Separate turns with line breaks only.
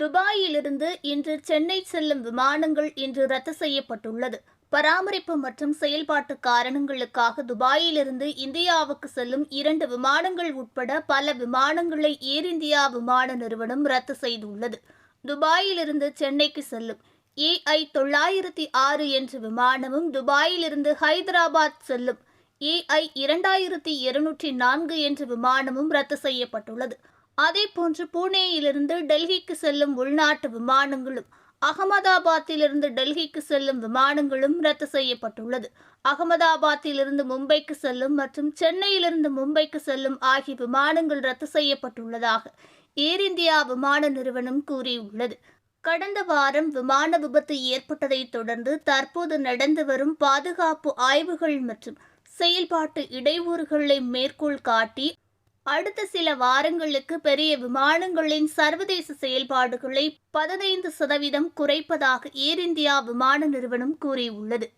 துபாயிலிருந்து இன்று சென்னை செல்லும் விமானங்கள் இன்று ரத்து செய்யப்பட்டுள்ளது. பராமரிப்பு மற்றும் செயல்பாட்டு காரணங்களுக்காக துபாயிலிருந்து இந்தியாவுக்கு செல்லும் இரண்டு விமானங்கள் உட்பட பல விமானங்களை ஏர் இந்தியா விமான நிறுவனம் ரத்து செய்துள்ளது. துபாயிலிருந்து சென்னைக்கு செல்லும் ஏஐ தொள்ளாயிரத்தி ஆறு என்ற விமானமும் துபாயிலிருந்து ஹைதராபாத் செல்லும் ஏஐ இரண்டாயிரத்தி இருநூற்றி நான்கு என்ற விமானமும் ரத்து செய்யப்பட்டுள்ளது. அதேபோன்று பூனேயிலிருந்து டெல்லிக்கு செல்லும் உள்நாட்டு விமானங்களும் அகமதாபாத்திலிருந்து டெல்லிக்கு செல்லும் விமானங்களும் ரத்து செய்யப்பட்டுள்ளது. அகமதாபாத்திலிருந்து மும்பைக்கு செல்லும் மற்றும் சென்னையிலிருந்து மும்பைக்கு செல்லும் ஆகிய விமானங்கள் ரத்து செய்யப்பட்டுள்ளதாக ஏர் இந்தியா விமான நிறுவனம் கூறியுள்ளது. கடந்த வாரம் விமான விபத்து ஏற்பட்டதைத் தொடர்ந்து தற்போது நடந்து வரும் பாதுகாப்பு ஆய்வுகள் மற்றும் செயல்பாட்டு இடையூறுகளை மேற்கோள் காட்டி அடுத்த சில வாரங்களுக்கு பெரிய விமானங்களின் சர்வதேச செயல்பாடுகளை பதினைந்து சதவீதம் குறைப்பதாக ஏர் இந்தியா விமான நிறுவனம் கூறியுள்ளது.